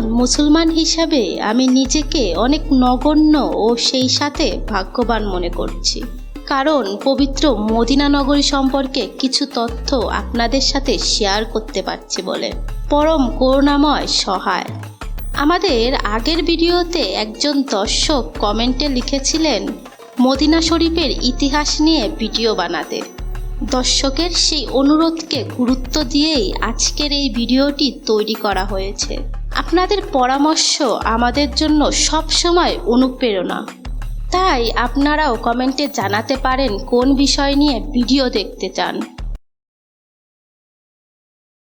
একজন মুসলমান হিসাবে আমি নিজেকে অনেক নগণ্য ও সেই সাথে ভাগ্যবান মনে করছি। কারণ পবিত্র মদিনা নগরী সম্পর্কে কিছু তথ্য আপনাদের সাথে শেয়ার করতে পারছি বলে। পরম করুণাময় সহায়। আমাদের আগের ভিডিওতে একজন দর্শক কমেন্টে লিখেছিলেন, মদিনা শরীফের ইতিহাস নিয়ে ভিডিও বানাতে। দর্শকের সেই অনুরোধকে গুরুত্ব দিয়েই আজকের এই ভিডিওটি তৈরি করা হয়েছে। আপনাদের পরামর্শ আমাদের জন্য সবসময় অনুপ্রেরণা। তাই আপনারাও কমেন্টে জানাতে পারেন কোন বিষয় নিয়ে ভিডিও দেখতে চান।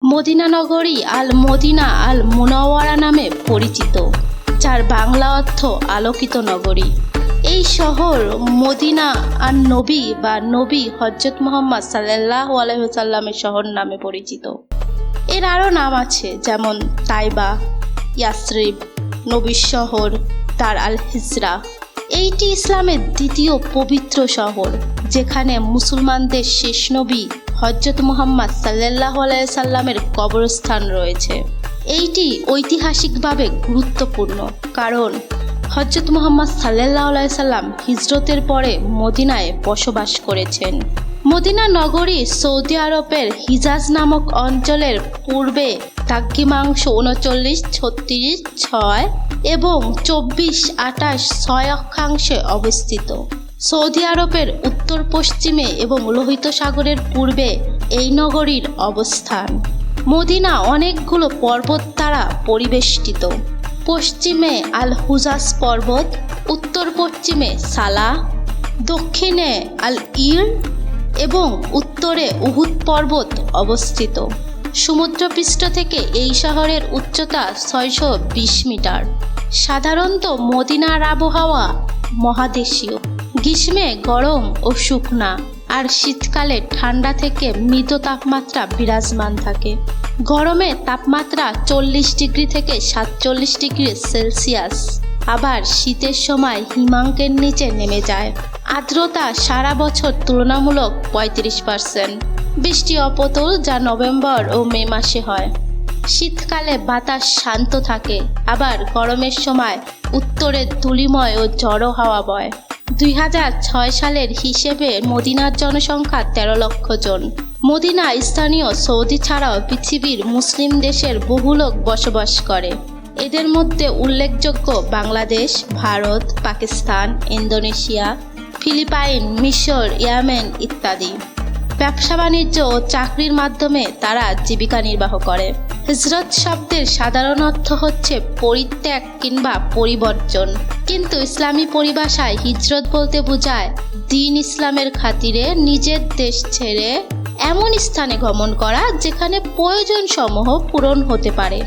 মদিনা নগরী আল মদিনা আল মুনাওয়ারা নামে পরিচিত, যার বাংলা অর্থ আলোকিত নগরী। এই শহর মদিনা আর নবী বা নবী হজরত মোহাম্মদ সাল্লাহ আলহামের শহর নামে পরিচিত। এর আরও নাম আছে, যেমন তাইবা। ইয়াসরিব নবীর শহর, তার আল হিজরা এইটি ইসলামের দ্বিতীয় পবিত্র শহর, যেখানে মুসলমানদের শেষ নবী হজরত মোহাম্মদ সাল্লাহ সাল্লামের কবরস্থান রয়েছে। এইটি ঐতিহাসিকভাবে গুরুত্বপূর্ণ, কারণ হজরত মোহাম্মদ সাল্লাহ সাল্লাম হিজরতের পরে মদিনায় বসবাস করেছেন। মদিনা নগরী সৌদি আরবের হিজাজ নামক অঞ্চলের পূর্বে দ্রাঘিমাংশ উনচল্লিশ ছত্রিশ, ছয় এবং চব্বিশ আটাশ ছয় অক্ষাংশে অবস্থিত। সৌদি আরবের উত্তর পশ্চিমে এবং লোহিত সাগরের পূর্বে এই নগরীর অবস্থান। মদিনা অনেকগুলো পর্বত দ্বারা পরিবেষ্টিত। পশ্চিমে আল হুজাস পর্বত উত্তর পশ্চিমে সালা, দক্ষিণে আল ইর এবং উত্তরে উহুদ পর্বত অবস্থিত। সমুদ্রপৃষ্ঠ থেকে এই শহরের উচ্চতা ছয়শো বিশ মিটার। সাধারণত মদিনার আবহাওয়া মহাদেশীয়। গ্রীষ্মে গরম ও শুকনা, আর শীতকালে ঠান্ডা থেকে মৃত তাপমাত্রা বিরাজমান থাকে। গরমে তাপমাত্রা চল্লিশ ডিগ্রি থেকে সাতচল্লিশ ডিগ্রি সেলসিয়াস। আবার শীতের সময় হিমাঙ্কের নিচে নেমে যায়। আর্দ্রতা সারা বছর তুলনামূলক পঁয়ত্রিশ পার্সেন্ট। বৃষ্টি অপতল যা নভেম্বর ও মে মাসে হয়। শীতকালে বাতাস শান্ত থাকে, আবার গরমের সময় উত্তরে ধুলিময় ও জড়ো হাওয়া বয়। দুই হাজার ছয় সালের হিসেবে মদিনার জনসংখ্যা তেরো লক্ষ জন। মদিনা স্থানীয় সৌদি ছাড়াও পৃথিবীর মুসলিম দেশের বহু লোক বসবাস করে। এদের মধ্যে উল্লেখযোগ্য বাংলাদেশ, ভারত, পাকিস্তান, ইন্দোনেশিয়া, ফিলিপাইন, মিশর, ইয়ামেন ইত্যাদি। ব্যবসা বাণিজ্য ও চাকরির মাধ্যমে তারা জীবিকা নির্বাহ করে। হিজরত শব্দের সাধারণ অর্থ হচ্ছে পরিত্যাগ কিংবা পরিবর্জন কিন্তু ইসলামী পরিভাষায় হিজরত বলতে বোঝায়, দিন ইসলামের খাতিরে নিজের দেশ ছেড়ে এমন স্থানে গমন করা যেখানে প্রয়োজন সমূহ পূরণ হতে পারে।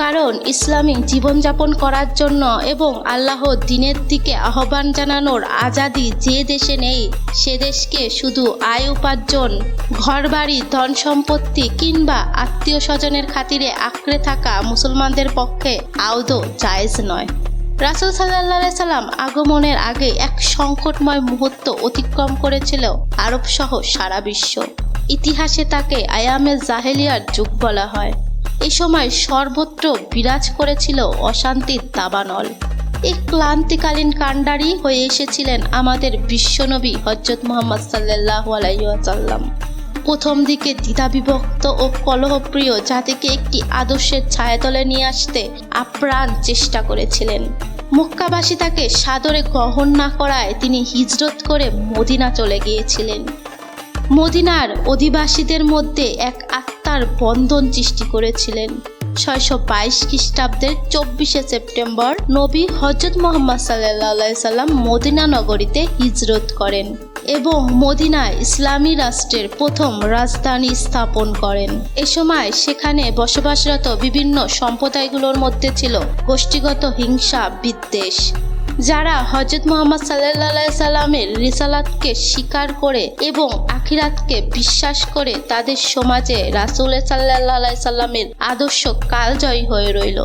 কারণ ইসলামী জীবনযাপন করার জন্য এবং আল্লাহ দিনের দিকে আহ্বান জানানোর আজাদি যে দেশে নেই, সে দেশকে শুধু আয় উপার্জন, ঘরবাড়ি, ধন সম্পত্তি কিংবা আত্মীয় স্বজনের খাতিরে আঁকড়ে থাকা মুসলমানদের পক্ষে আউদো জায়েজ নয়। রাসুল সাল্লাহ সাল্লাম আগমনের আগে এক সংকটময় মুহূর্ত অতিক্রম করেছিল আরব সহ সারা বিশ্ব। ইতিহাসে তাকে আয়ামে জাহেলিয়ার যুগ বলা হয়। এই সময় সর্বত্র বিরাজ করেছিল অশান্তির দাবানল। এই ক্লান্তিকালীন কাণ্ডারি হয়ে এসেছিলেন আমাদের বিশ্বনবী হজরত মোহাম্মদ সাল্লাহ আলাইসাল্লাম প্রথম দিকে দ্বিধাবিভক্ত ও কলহপ্রিয় জাতিকে একটি আদর্শের ছায়াতলে নিয়ে আসতে আপ্রাণ চেষ্টা করেছিলেন। মক্কাবাসী তাকে সাদরে গ্রহণ না করায় তিনি হিজরত করে মদিনা চলে গিয়েছিলেন। মদিনার অধিবাসীদের মধ্যে এক আত্মার বন্ধন সৃষ্টি করেছিলেন। ছয়শো বাইশ খ্রিস্টাব্দের চব্বিশে সেপ্টেম্বর নবী হজরত মোহাম্মদ সাল্লাহ সাল্লাম মদিনা নগরীতে হিজরত করেন এবং মদিনায় ইসলামী রাষ্ট্রের প্রথম রাজধানী স্থাপন করেন। এ সময় সেখানে বসবাসরত বিভিন্ন সম্প্রদায়গুলোর মধ্যে ছিল গোষ্ঠীগত হিংসা বিদ্বেষ। যারা হজরত মোহাম্মদ সাল্লাহ সাল্লামের রিসালাতকে স্বীকার করে এবং আখিরাতকে বিশ্বাস করে তাদের সমাজে রাসুল সাল্লাহ সাল্লামের আদর্শ কালজয়ী হয়ে রইল।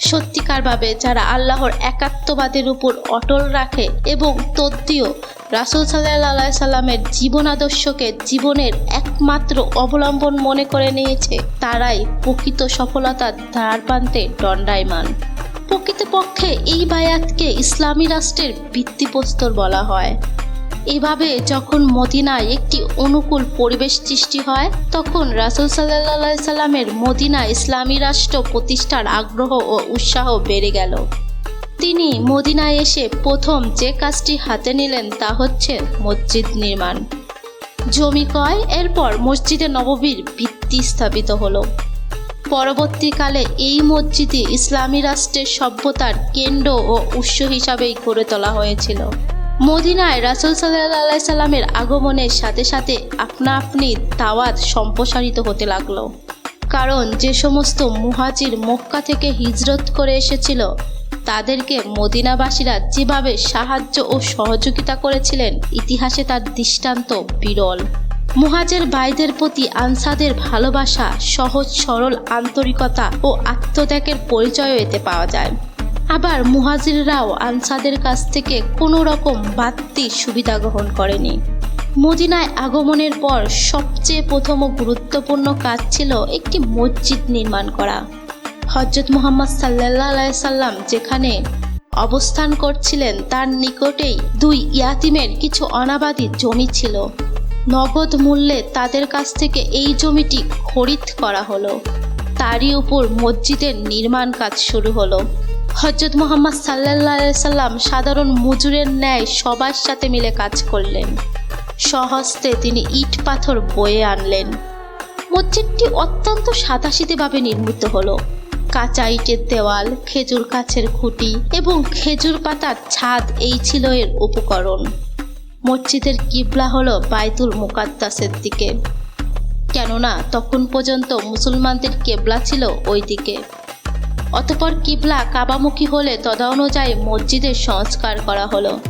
সত্যিকারভাবে যারা আল্লাহর একাত্মবাদের উপর অটল রাখে এবং তদ্দীয় রাসুল সাল্লাহ সাল্লামের জীবন আদর্শকে জীবনের একমাত্র অবলম্বন মনে করে নিয়েছে, তারাই প্রকৃত সফলতার দ্বারপ্রান্তে দণ্ডায়মান। প্রকৃতপক্ষে এই বায়াতকে ইসলামী রাষ্ট্রের ভিত্তিপ্রস্তর বলা হয়। এভাবে যখন মদিনায় একটি অনুকূল পরিবেশ সৃষ্টি হয়, তখন রাসুল সাল্লাহ সাল্লামের মদিনা ইসলামী রাষ্ট্র প্রতিষ্ঠার আগ্রহ ও উৎসাহ বেড়ে গেল। তিনি মদিনায় এসে প্রথম যে কাজটি হাতে নিলেন তা হচ্ছে মসজিদ নির্মাণ। জমি কয় এরপর মসজিদে নববীর ভিত্তি স্থাপিত হলো। পরবর্তীকালে এই মসজিদে ইসলামী রাষ্ট্রের সভ্যতার কেন্দ্র ও উৎস হিসাবেই গড়ে তোলা হয়েছিল। মদিনায় রাসুল সাল্লাহ সাল্লামের আগমনের সাথে সাথে আপনা আপনি দাওয়াত সম্প্রসারিত হতে লাগল। কারণ যে সমস্ত মুহাজির মক্কা থেকে হিজরত করে এসেছিল, তাদেরকে মদিনাবাসীরা যেভাবে সাহায্য ও সহযোগিতা করেছিলেন, ইতিহাসে তার দৃষ্টান্ত বিরল। মুহাজের ভাইদের প্রতি আনসাদের ভালোবাসা, সহজ, সরল আন্তরিকতা ও আত্মত্যাগের পরিচয়ও এতে পাওয়া যায়। আবার মুহাজিররাও আনসাদের কাছ থেকে কোনো রকম বাড়তি সুবিধা গ্রহণ করেনি। মদিনায় আগমনের পর সবচেয়ে প্রথম ও গুরুত্বপূর্ণ কাজ ছিল একটি মসজিদ নির্মাণ করা। হজরত মোহাম্মদ সাল্লাহ সাল্লাম যেখানে অবস্থান করছিলেন, তার নিকটেই দুই ইয়াতিমের কিছু অনাবাদী জমি ছিল। নগদ মূল্যে তাদের কাছ থেকে এই জমিটি খরিদ করা হলো। তারই উপর মসজিদের নির্মাণ কাজ শুরু হলো। হজরত মোহাম্মদ সাল্লাহ সাল্লাম সাধারণ মজুরের ন্যায় সবার সাথে মিলে কাজ করলেন। সহস্তে তিনি ইট পাথর বয়ে আনলেন। মসজিদটি অত্যন্ত সাদাসিধেভাবে নির্মিত হলো। কাঁচা ইটের দেওয়াল, খেজুর গাছের খুঁটি এবং খেজুর পাতার ছাদ এই ছিল এর উপকরণ। মসজিদের কিবলা হল বাইতুল মুকাদ্দাসের দিকে। কেননা তখন পর্যন্ত মুসলমানদের কেবলা ছিল ওই দিকে অতপর কিবলা কাবামুখী হলে তদানুযায়ী মসজিদের সংস্কার করা হলো।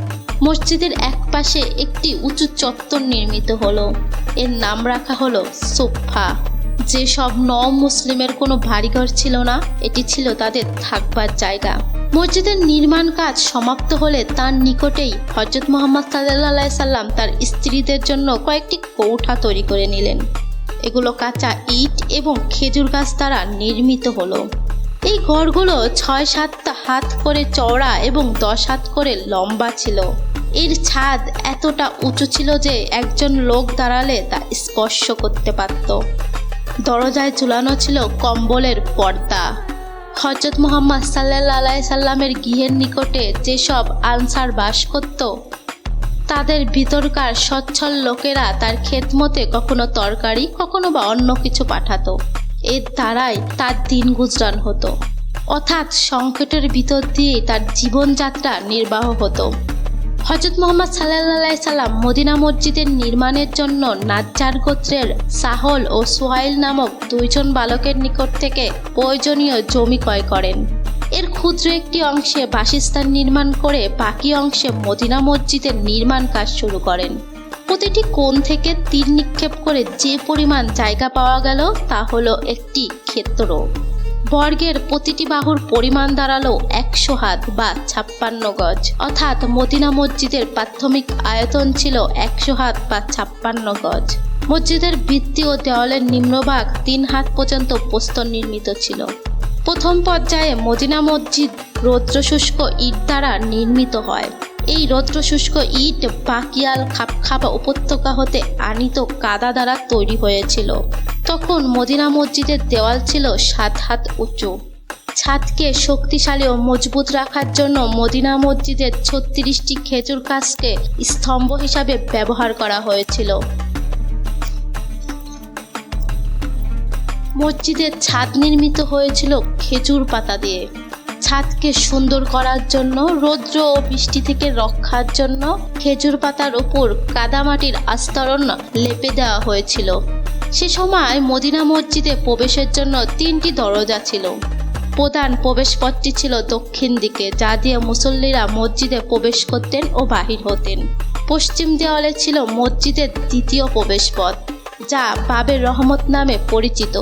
মসজিদের এক পাশে একটি উঁচু চত্বর নির্মিত হলো। এর নাম রাখা হলো সোফা যেসব ন মুসলিমের কোনো বাড়িঘর ছিল না, এটি ছিল তাদের থাকবার জায়গা। মসজিদের নির্মাণ কাজ সমাপ্ত হলে তার নিকটেই হজরত মোহাম্মদ সাল্লাহ সাল্লাম তার স্ত্রীদের জন্য কয়েকটি কৌঠা তৈরি করে নিলেন। এগুলো কাঁচা ইট এবং খেজুর গাছ দ্বারা নির্মিত হলো। এই ঘরগুলো ছয় সাতটা হাত করে চওড়া এবং দশ হাত করে লম্বা ছিল। এর ছাদ এতটা উঁচু ছিল যে একজন লোক দাঁড়ালে তা স্পর্শ করতে পারত। দরজায় ঝুলানো ছিল কম্বলের পর্দা। হজরত মোহাম্মদ সাল্লাহ সাল্লামের গৃহের নিকটে যেসব আনসার বাস করত, তাদের ভিতরকার সচ্ছল লোকেরা তার খেতমতে কখনো তরকারি, কখনো বা অন্য কিছু পাঠাতো। এর দ্বারাই তার দিন গুজরান হতো। অর্থাৎ সংকটের ভিতর দিয়ে তার জীবনযাত্রা নির্বাহ হতো। হজরত মোহাম্মদ সাল্লাহ সাল্লাম মদিনা মসজিদের নির্মাণের জন্য নাজ্জার গোত্রের সাহল ও সোহাইল নামক দুইজন বালকের নিকট থেকে প্রয়োজনীয় জমি ক্রয় করেন। এর ক্ষুদ্র একটি অংশে বাসস্থান নির্মাণ করে বাকি অংশে মদিনা মসজিদের নির্মাণ কাজ শুরু করেন। প্রতিটি কোণ থেকে তীর নিক্ষেপ করে যে পরিমাণ জায়গা পাওয়া গেল তা হলো একটি ক্ষেত্র। বর্গের প্রতিটি বাহুর পরিমাণ দাঁড়াল একশো হাত বা ছাপ্পান্ন গজ। অর্থাৎ মদিনা মসজিদের প্রাথমিক আয়তন ছিল একশো হাত বা ছাপ্পান্ন গজ। মসজিদের ভিত্তি ও দেওয়ালের নিম্নভাগ তিন হাত পর্যন্ত প্রস্তর নির্মিত ছিল। প্রথম পর্যায়ে মদিনা মসজিদ রৌদ্র শুষ্ক ইট দ্বারা নির্মিত হয়। এই রৌদ্র শুষ্ক ইট বাকিয়াল খাপখাপা উপত্যকা হতে আনিত কাদা দ্বারা তৈরি হয়েছিল। তখন মদিনা মসজিদের দেওয়াল ছিল সাত হাত উঁচু। ছাদকে শক্তিশালী ও মজবুত রাখার জন্য মদিনা মসজিদের ছত্রিশটি খেজুর গাছকে স্তম্ভ হিসাবে ব্যবহার করা হয়েছিল। মসজিদের ছাদ নির্মিত হয়েছিল খেজুর পাতা দিয়ে। ছাদকে সুন্দর করার জন্য, রৌদ্র ও বৃষ্টি থেকে রক্ষার জন্য খেজুর পাতার উপর কাদামাটির আস্তরণ লেপে দেওয়া হয়েছিল। সে সময় মদিনা মসজিদে প্রবেশের জন্য তিনটি দরজা ছিল। প্রধান প্রবেশপথটি ছিল দক্ষিণ দিকে, যা দিয়ে মুসল্লিরা মসজিদে প্রবেশ করতেন ও বাহির হতেন। পশ্চিম দেওয়ালে ছিল মসজিদের দ্বিতীয় প্রবেশপথ, যা বাবের রহমত নামে পরিচিত।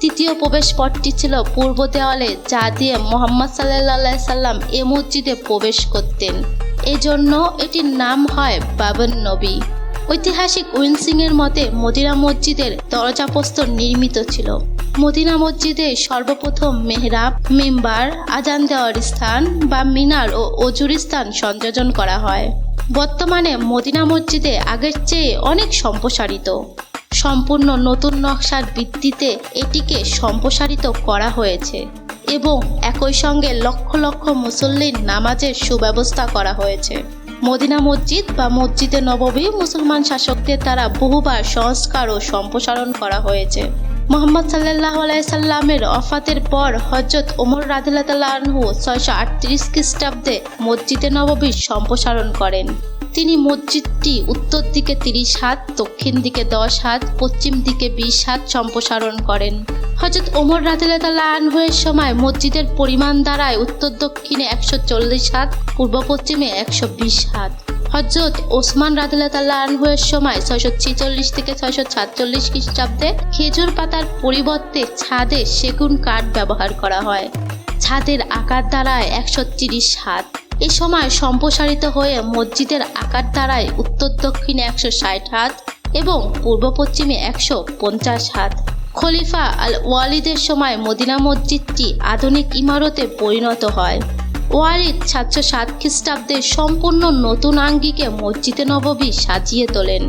তৃতীয় প্রবেশ পথটি ছিল পূর্ব দেওয়ালে, যা দিয়ে মোহাম্মদ সাল্লাহ সাল্লাম এ মসজিদে প্রবেশ করতেন। এজন্য এটির নাম হয় বাবন নবী। ঐতিহাসিক উইনসিং এর মতে মদিনা মসজিদের দরজাপ্রস্তর নির্মিত ছিল। মদিনা মসজিদে সর্বপ্রথম মেহরাব, মেম্বার, আজান দেওয়ার স্থান বা মিনার ও অজুর স্থান সংযোজন করা হয়। বর্তমানে মদিনা মসজিদে আগের চেয়ে অনেক সম্প্রসারিত। সম্পূর্ণ নতুন নকশার ভিত্তিতে এটিকে সম্প্রসারিত করা হয়েছে এবং একই সঙ্গে লক্ষ লক্ষ মুসল্লির নামাজের সুব্যবস্থা করা হয়েছে। মদিনা মসজিদ বা মসজিদে নববী মুসলমান শাসকদের দ্বারা বহুবার সংস্কার ও সম্প্রসারণ করা হয়েছে। মোহাম্মদ সাল্লাহ সাল্লামের অফাতের পর হজরত ওমর রাদিল্লাহু ছয়শো আটত্রিশ খ্রিস্টাব্দে মসজিদে নববীর সম্প্রসারণ করেন। তিনি মসজিদটি উত্তর দিকে তিরিশ হাত, দক্ষিণ দিকে দশ হাত, পশ্চিম দিকে বিশ হাত সম্প্রসারণ করেন। হজরত ওমর রাদিল্লাহ আনহুয়ের সময় মসজিদের পরিমাণ দাঁড়ায় উত্তর দক্ষিণে একশো চল্লিশ হাত, পূর্ব পশ্চিমে একশো বিশ হাত। হজরত ওসমান রাদিল্লাহ আনহুয়ের সময় ছয়শো ছেচল্লিশ থেকে ছয়শো সাতচল্লিশ খ্রিস্টাব্দে খেজুর পাতার পরিবর্তে ছাদে সেগুন কাঠ ব্যবহার করা হয়। ছাদের আকার দাঁড়ায় একশো তিরিশ হাত। এ সময় সম্প্রসারিত হয়ে মসজিদের আকার দাঁড়ায় উত্তর দক্ষিণে একশো ষাট হাত এবং পূর্ব পশ্চিমে একশো পঞ্চাশ হাত। খলিফা আল ওয়ালিদের সময় মদিনা মসজিদটি আধুনিক ইমারতে পরিণত হয়। ওয়ালিদ সাতশো সাত খ্রিস্টাব্দে সম্পূর্ণ নতুন আঙ্গিকে মসজিদে নববী সাজিয়ে তোলেন।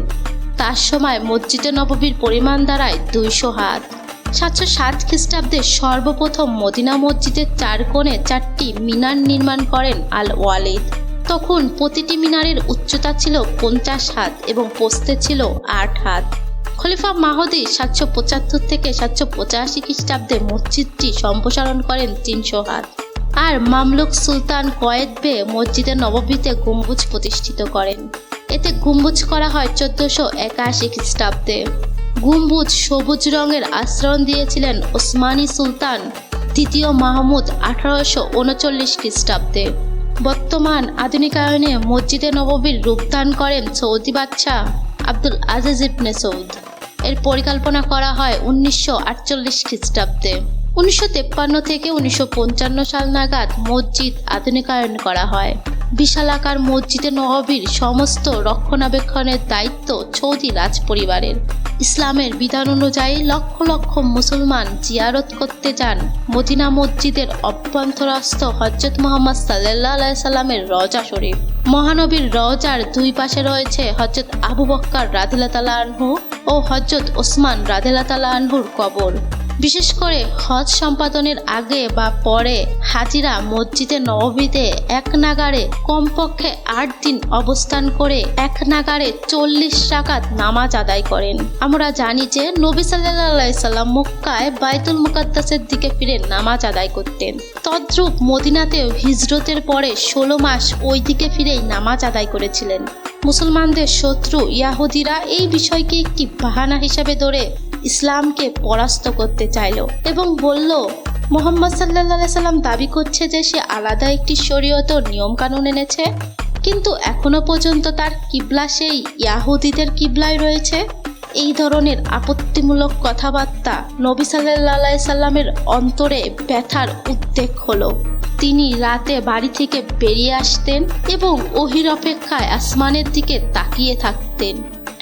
তার সময় মসজিদে নববীর পরিমাণ দাঁড়ায় দুইশো হাত। সাতশো সাত খ্রিস্টাব্দে সর্বপ্রথম মদিনা মসজিদের চার কোণে চারটি মিনার নির্মাণ করেন আল ওয়ালিদ তখন প্রতিটি মিনারের উচ্চতা ছিল পঞ্চাশ হাত এবং পোস্তে ছিল আট হাত। খলিফা মাহদি সাতশো পঁচাত্তর থেকে সাতশো পঁচাশি খ্রিস্টাব্দে মসজিদটি সম্প্রসারণ করেন তিনশো হাত। আর মামলুক সুলতান কয়েদ বে মসজিদের নববীতে গম্বুজ প্রতিষ্ঠিত করেন। এতে গম্বুজ করা হয় চোদ্দশো একাশি খ্রিস্টাব্দে। গম্বুজ সবুজ রঙের আশ্রয়ণ দিয়েছিলেন ওসমানী সুলতান তৃতীয় মাহমুদ আঠারোশো উনচল্লিশ খ্রিস্টাব্দে। বর্তমান আধুনিকায়নে মসজিদে নববীর রূপদান করেন সৌদি বাদশাহ আব্দুল আজিজ ইবনে সৌদ। এর পরিকল্পনা করা হয় উনিশশো আটচল্লিশ খ্রিস্টাব্দে। উনিশশো তেপ্পান্ন থেকে উনিশশো পঞ্চান্ন সাল নাগাদ মসজিদ আধুনিকায়ন করা হয়। বিশালাকার মসজিদে নববীর সমস্ত রক্ষণাবেক্ষণের দায়িত্ব সৌদি রাজ পরিবারের ইসলামের বিধান অনুযায়ী লক্ষ লক্ষ মুসলমান জিয়ারত করতে যান মদিনা মসজিদের অভ্যন্তরস্থ হজরত মোহাম্মদ সাল্লাহ সাল্লামের রজা শরীফ। মহানবীর রজার দুই পাশে রয়েছে হজরত আবু বক্কর রাদিল্লা আনহু ও হজরত ওসমান রাদিল্লা আনহুর কবর। বিশেষ করে হজ সম্পাদনের আগে বা পরে হাজিরা মসজিদে নববীতে এক নাগারে কমপক্ষে আট দিন অবস্থান করে এক নাগারে চল্লিশ টাকাত নামাজ আদায় করেন। আমরা জানি যে নবী সাল্লাহ সাল্লাম মক্কায় বাইতুল মুকাদ্দাসের দিকে ফিরে নামাজ আদায় করতেন। তদ্রূপ মদিনাতেও হিজরতের পরে ষোলো মাস ওই দিকে ফিরেই নামাজ আদায় করেছিলেন। মুসলমানদের শত্রু ইয়াহুদিরা এই বিষয়কে একটি বাহানা হিসাবে ধরে ইসলামকে পরাস্ত করতে চাইল এবং বলল, মোহাম্মদ সাল্লাহ সাল্লাম দাবি করছে যে সে আলাদা একটি শরীয়ত নিয়মকানুন এনেছে, কিন্তু এখনও পর্যন্ত তার কিবলা সেই ইয়াহুদিদের কিবলায় রয়েছে। এই ধরনের আপত্তিমূলক কথাবার্তা নবী সাল্লাহ সাল্লামের অন্তরে ব্যথার উদ্বেগ হলো। তিনি রাতে বাড়ি থেকে বেরিয়ে আসতেন এবং ওহির অপেক্ষায় আসমানের দিকে তাকিয়ে থাকতেন।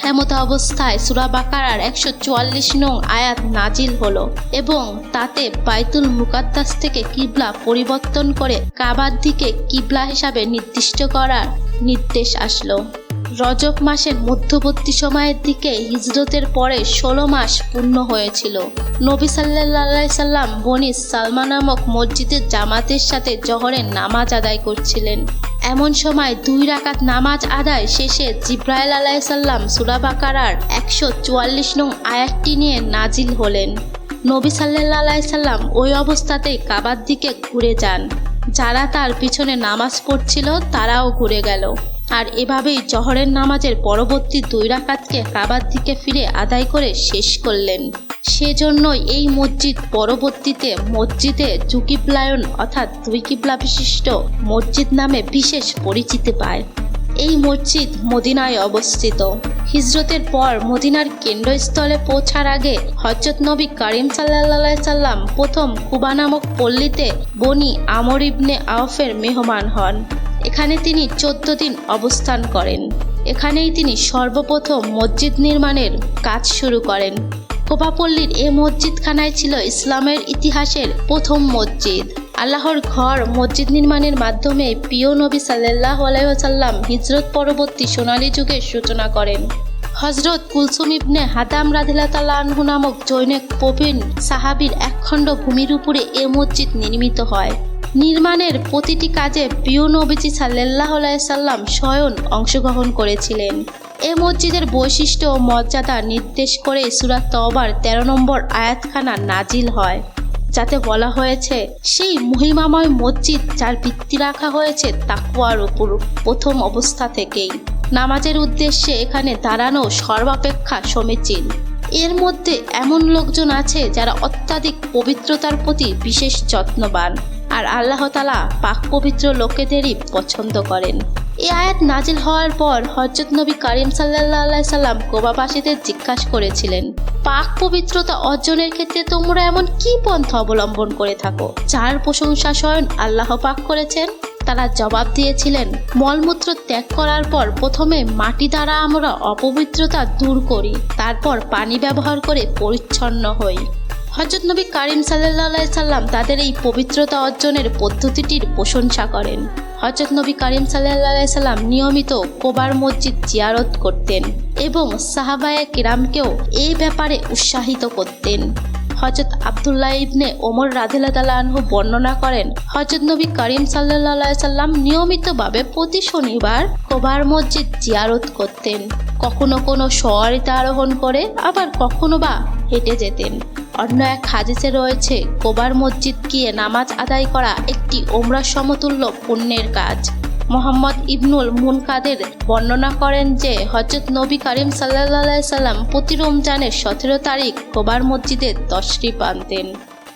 এমত অবস্থায় সুরা বাকারার একশো চুয়াল্লিশ নং আয়াত নাজিল হলো এবং তাতে বাইতুল মুকাদ্দাস থেকে কিবলা পরিবর্তন করে কাবার দিকে কিবলা হিসাবে নির্দিষ্ট করার নির্দেশ আসলো। রজব মাসের মধ্যবর্তী সময়ের দিকে হিজরতের পরে ষোলো মাস পূর্ণ হয়েছিল। নবী সাল্লাহ সাল্লাম বনি সালমা নামক মসজিদের জামাতের সাথে জহরের নামাজ আদায় করছিলেন। এমন সময় দুই রাকাত নামাজ আদায় শেষে জিব্রাইল আলাইসাল্লাম সুরাবাকারার একশো চুয়াল্লিশ নং আয়াতটি নিয়ে নাজিল হলেন। নবী সাল্লাহ সাল্লাম ওই অবস্থাতেই কাবার দিকে ঘুরে যান। যারা তার পিছনে নামাজ পড়ছিল তারাও ঘুরে গেল। আর এভাবেই জহরের নামাজের পরবর্তী দুই রাকাতকে কাবার দিকে ফিরে আদায় করে শেষ করলেন। সেজন্য এই মসজিদ পরবর্তীতে মসজিদে জুকিবলায়ন অর্থাৎ দুই কিবলা বিশিষ্ট মসজিদ নামে বিশেষ পরিচিতি পায়। এই মসজিদ মদিনায় অবস্থিত। হিজরতের পর মদিনার কেন্দ্রস্থলে পৌঁছার আগে হজরত নবী করিম সাল্লাহ সাল্লাম প্রথম কুবা নামক পল্লীতে বনি আমর ইবনে আউফের মেহমান হন। এখানে তিনি চোদ্দ দিন অবস্থান করেন। এখানেই তিনি সর্বপ্রথম মসজিদ নির্মাণের কাজ শুরু করেন। কোপাপল্লীর এ মসজিদখানায় ছিল ইসলামের ইতিহাসের প্রথম মসজিদ। আল্লাহর ঘর মসজিদ নির্মাণের মাধ্যমে প্রিয় নবী সাল্লাহ আলাইসাল্লাম হিজরত পরবর্তী সোনালী যুগের সূচনা করেন। হজরত কুলসুম ইবনে হাদাম আনহু নামক জৈনিক প্রবীণ সাহাবির একখণ্ড ভূমির উপরে এ মসজিদ নির্মিত হয়। নির্মাণের প্রতিটি কাজে প্রিয় নবীজি সাল্লাহ সাল্লাম স্বয়ং অংশগ্রহণ করেছিলেন। এ মসজিদের বৈশিষ্ট্য ও মর্যাদা নির্দেশ করে সুরাত তওবার তেরো নম্বর আয়াতখানা নাজিল হয়। যাতে বলা হয়েছে, সেই মহিমাময় মসজিদ যার ভিত্তি রাখা হয়েছে তাকুয়ার উপর প্রথম অবস্থা থেকেই। নামাজের উদ্দেশ্যে এখানে দাঁড়ানো সর্বাপেক্ষা সমীচীন। এর মধ্যে এমন লোকজন আছে যারা অত্যাধিক পবিত্রতার প্রতি বিশেষ যত্নবান। আর আল্লাহ তালা পাক পবিত্র লোকেদেরই পছন্দ করেন। এই আয়াত নাজিল হওয়ার পর হজরত নবী করিম সাল্লাহ সাল্লাম কোবাবাসীদের জিজ্ঞাসা করেছিলেন, পাক পবিত্রতা অর্জনের ক্ষেত্রে তোমরা এমন কি পন্থা অবলম্বন করে থাকো, যার প্রশংসা স্বয়ং আল্লাহ পাক করেছেন? তারা জবাব দিয়েছিলেন, মলমূত্র ত্যাগ করার পর প্রথমে মাটি দ্বারা আমরা অপবিত্রতা দূর করি, তারপর পানি ব্যবহার করে পরিচ্ছন্ন হই। হজরত নবী করিম সাল্লাহ সাল্লাম তাদের এই পবিত্রতা অর্জনের পদ্ধতিটির প্রশংসা করেন। হজরত নবী করিম সাল্লাহ সাল্লাম নিয়মিত কোবার মসজিদ জিয়ারত করতেন এবং সাহাবায়ে কিরামকেও এই ব্যাপারে উৎসাহিত করতেন। হজরত আবদুল্লাহ ইবনে ওমর রাদিল্লা আনহু বর্ণনা করেন, হজরত নবী করিম সাল্লাহ সাল্লাম নিয়মিতভাবে প্রতি শনিবার কোবার মসজিদ জিয়ারত করতেন। কখনো কোনো সওয়ারিতে আরোহণ করে, আবার কখনো বা হেঁটে যেতেন। অন্য এক হাদিসে রয়েছে, কোবার মসজিদ গিয়ে নামাজ আদায় করা একটি ওমরা সমতুল্য পুণ্যের কাজ। মোহাম্মদ ইবনুল মুনকাদের বর্ণনা করেন যে হজরত নবী করিম সাল্লাহ সাল্লাম প্রতি রমজানের সতেরো তারিখ কোবার মসজিদে তশরিফ আনতেন।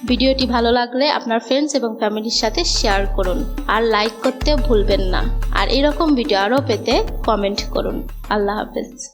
ভিডিওটি ভালো লাগলে আপনার ফ্রেন্ডস এবং ফ্যামিলির সাথে শেয়ার করুন। আর লাইক করতে ভুলবেন না। আর এরকম ভিডিও আরও পেতে কমেন্ট করুন। আল্লাহ হাফেজ।